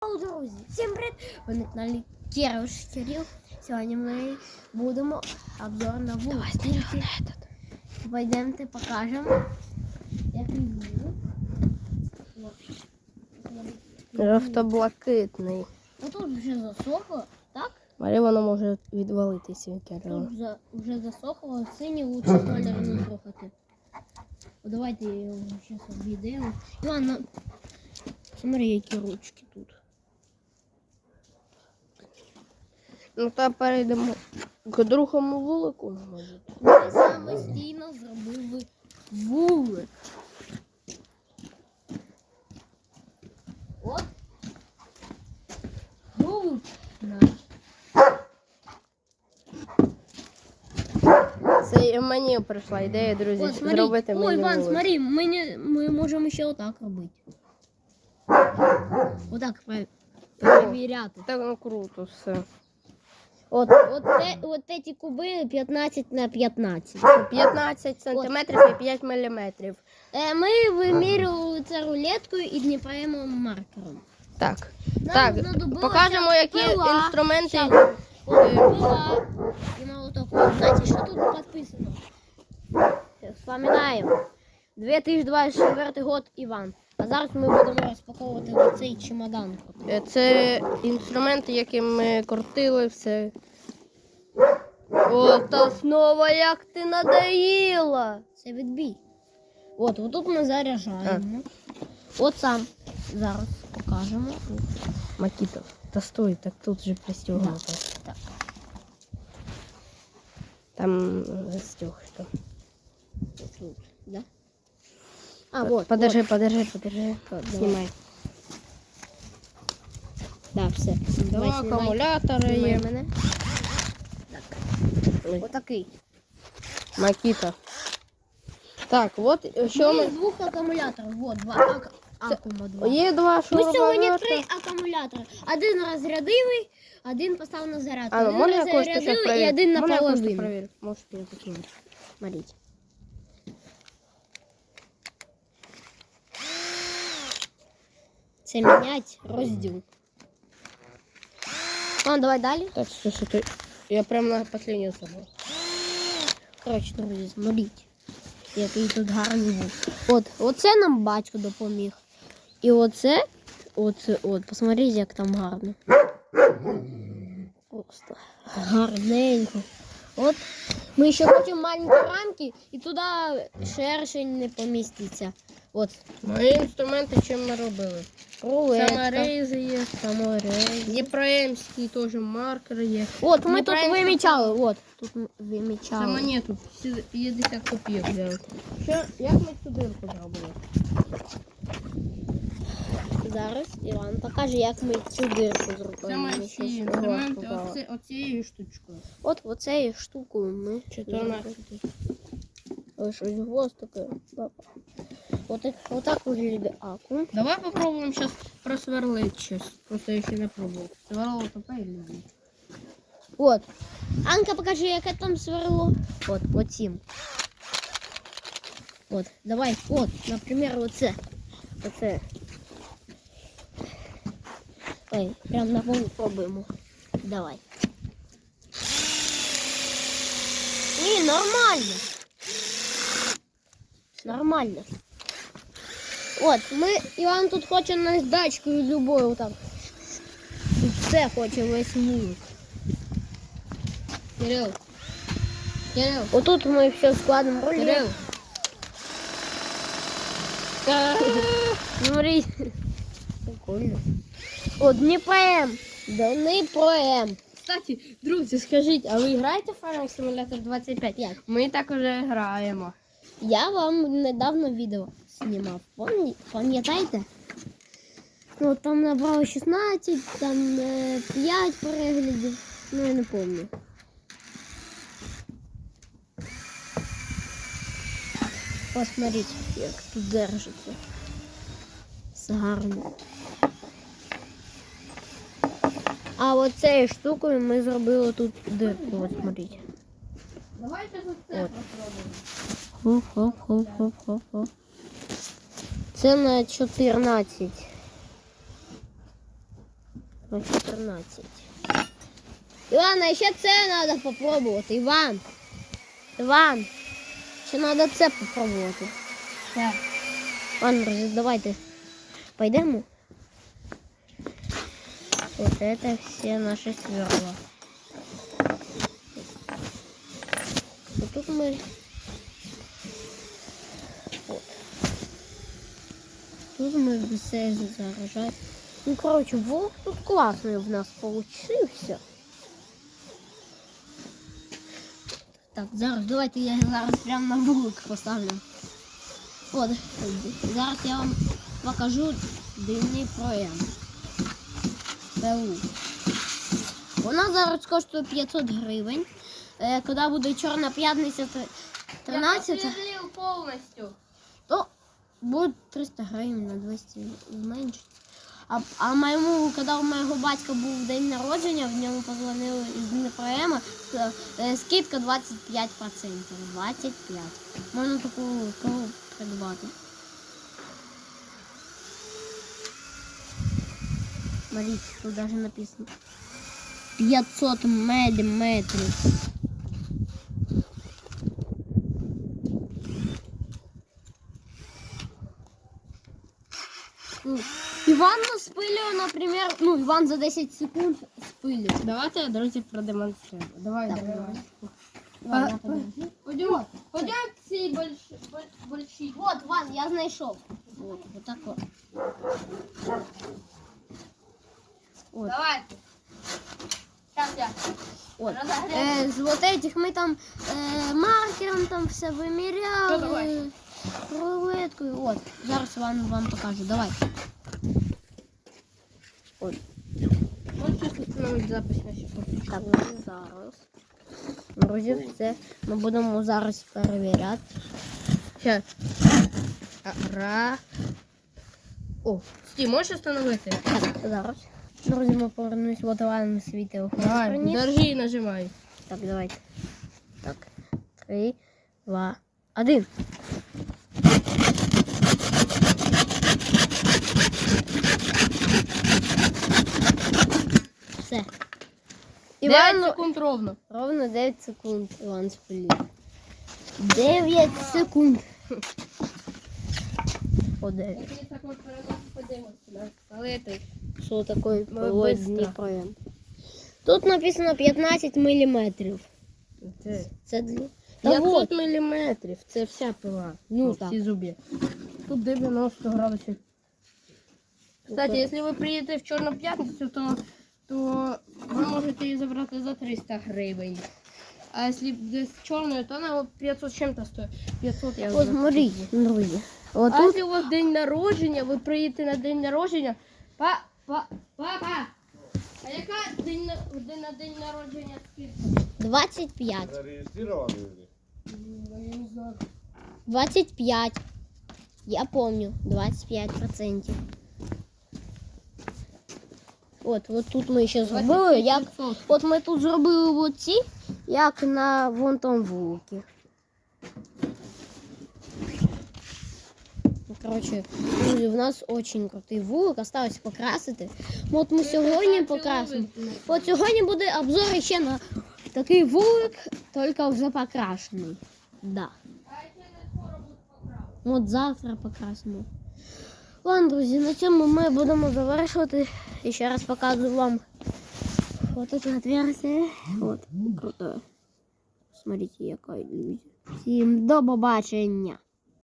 Друзі! Всім привіт! Ви на каналі Кіруш Кирил. Сьогодні ми будемо обзор на вулиці. Пойдемте покажемо, як він буде. Жовто-блакитний. Отут вже засохло, так? Але воно може відвалитися від. Тут за, вже засохло, синій лучше колір не трохати. О, давайте його зараз обійдемо. Іван, ну, смотри, які ручки тут. Ну та перейдемо к другому вулику. Ми самостійно зробили вулик. От. Вулик наш. Це мені прийшла ідея, друзі, От, смотри. зробити Ой, мені Іван, вулик. смотри, ми, не, ми можемо ще отак робити. Отак пе- перевіряти. Так ну круто все. От, от, те, от ці куби 15 на 15. 15 сантиметрів і 5 міліметрів. Е, ми вимірювали це рулеткою і дніпаємо маркером. Так. Нам Так, покажемо, які пила. інструменти. Щас. От пила і молоток. Знаєте, що тут підписано? Вспоминаємо. 2024 год, Іван. А зараз ми будемо розпаковувати оцей чемодан. Е, Це інструменти, яким ми крутили все. О, та знову як ти надоїла. Це відбій. От, отут ми заряджаємо. От сам. Зараз покажемо. Макіта, та стой, так тут же пристегнуто. Так. Там застегнуто. Тут, да? А, вот. подержи, подержи, подержи. Вот, Знімай. Да, все. Два Давай, знімай. акумулятори Знімай мене. Так. Отакий. Макіта. Так, от що ми. двох акумуляторів. Вот, два ак... акума два. Є два Ми сьогодні шуруповерта. три акумулятори. Один розрядивий, один поставив на зарядку. А, ну один можна я і проверю? один Можна я кое-що наполовину. проверю? Можете я покину? Смотрите. Це мінять розділ. Ладно, давай далі. Так, слушай, ты... я прям на последнюю забыл. Коротше, друзі, смотрите. Який тут гарний був. От, оце нам батько допоміг. І оце, оце, от, посмотрите, як там гарно. Просто гарненько. От ми ще хочемо маленькі рамки, і туди шершень не поміститься. От, Мої інструменти чим ми робили? рулетка. Саморези є, Саморез. Єпремський теж маркер є. От, ми тут вимічали. От, тут ми Це вимічали. монету, 50 копійок взяли. Що, як ми цю дирку зробили? Зараз Іван покаже, як ми цю дирку Це зробили. мої Ми всі щось інструменти оце, оцією штучкою. От оцею штукою ми 14. Ось щось гвоздике. Отак, отак виглядає акум. Давай попробуємо зараз просверлити щось. Просто я ще не пробував. Сверло тупе і люблю. От. Анка, покажи, яке там сверло. От, оцім. От, давай, от, наприклад, оце. Оце. Ой, прям на полу пробуємо. Давай. Ні, нормально. Нормально. От, ми, Іван тут хоче наждачкою любою. Тут все хоче весь вулик. Кирил. Кирил. Отут ми все складемо. Кирил. Смотри. Прикольно. О, Дніпрем. Дніпрем. Кстати, друзі, скажіть, а ви граєте в Farming Simulator 25? Як? Ми так уже граємо. Я вам недавно відео знімав. Пам'я- Пам'ятаєте? Ну, там набрало 16, там е, 5 переглядів. Ну, я не пам'ятаю. Посмотрите, як тут держиться. Все гарно. А оцею штукою ми зробили тут дирку. От смотрите. Давайте за це попробуємо. Хоп-хоп-хоп-хоп-хоп. Це на 14. На 14. Іван, а ще це треба попробувати. Іван. Іван. Ще треба це попробувати. Так. Ладно, друзі, давайте пойдем. Вот это все наши сверла. И тут мы... Мы все заражать. Ну, короче, волк тут классный в нас получился. Так, зараз давайте я зараз прямо на вулик поставлю. От, зараз я вам покажу дивний проєм. ПУ. Вона зараз коштує 500 гривень. Е, коли буде Чорна п'ятниця tre- 13, повністю. То буде 300 гривень на 200 зменшить. А, а моєму, коли у моєго батька був день народження, в ньому позвонили із Днепроема, е, скидка 25%. 25%. Можна таку корову придбати. Смотрите, тут даже написано 500 миллиметров. наприклад, ну, Іван за 10 секунд спилює. Давайте, друзі, продемонструємо. Давай, Так, давай. давай. А, Ладно, подожди. Пойдем, пойдем ці больш, боль- больші. Вот, Ван, я знайшов. Вот, вот так вот. Вот. Давайте. Сейчас я. Вот. Разогрев. Е, з вот этих ми там е, маркером там все Ну, виміряли. давай. Рулеткою. От, зараз Іван вам покажу. Давай. От. Можеш установити запис на ще Так, ну, зараз. Друзі, все. Ми будемо зараз перевіряти. Ще. Ра. О, стій, можеш встановити? Так, зараз. Друзі, ми повернемось. От Іван свій телефон Давай, держи і нажимай. Так, давайте. Так. Три, два, один. Все. 9 Іван, секунд ровно. ровно 9 секунд Іван спалив. 9 секунд. О, 9. Що таке Ми полотні Тут написано 15 міліметрів. Це Це для... Та вот. міліметрів. Це вся пила. Ну, всі так. зуби. Тут 90 градусів. Кстати, якщо ви приїдете в Чорну п'ятницю, то, то ви можете її забрати за 300 гривень. А якщо буде з чорною, то вона 500 з чим-то стоїть. 500 я Ось вже смотрите, друзі. А Отут якщо у вас день народження, ви приїдете на день народження. Па, па, папа! А яка день, на- день на день народження скидка? 25. Зарегистрированы люди? Я не знаю. 25. Я помню, 25%. От, от тут ми ще зробили, як, 25%. от ми тут зробили оці, як на вон тому вуликі. Коротше, друзі, в нас очень крутий вулик, осталось покрасити. От ми сьогодні покрасимо. От сьогодні буде обзор ще на такий вулик, тільки вже покрашений. Да. От завтра покрасимо. Ладно, друзі, на цьому ми будемо завершувати. І ще раз показую вам вот это отверстие. Вот, круто. Смотрите, яка ілюзія. Всім до побачення.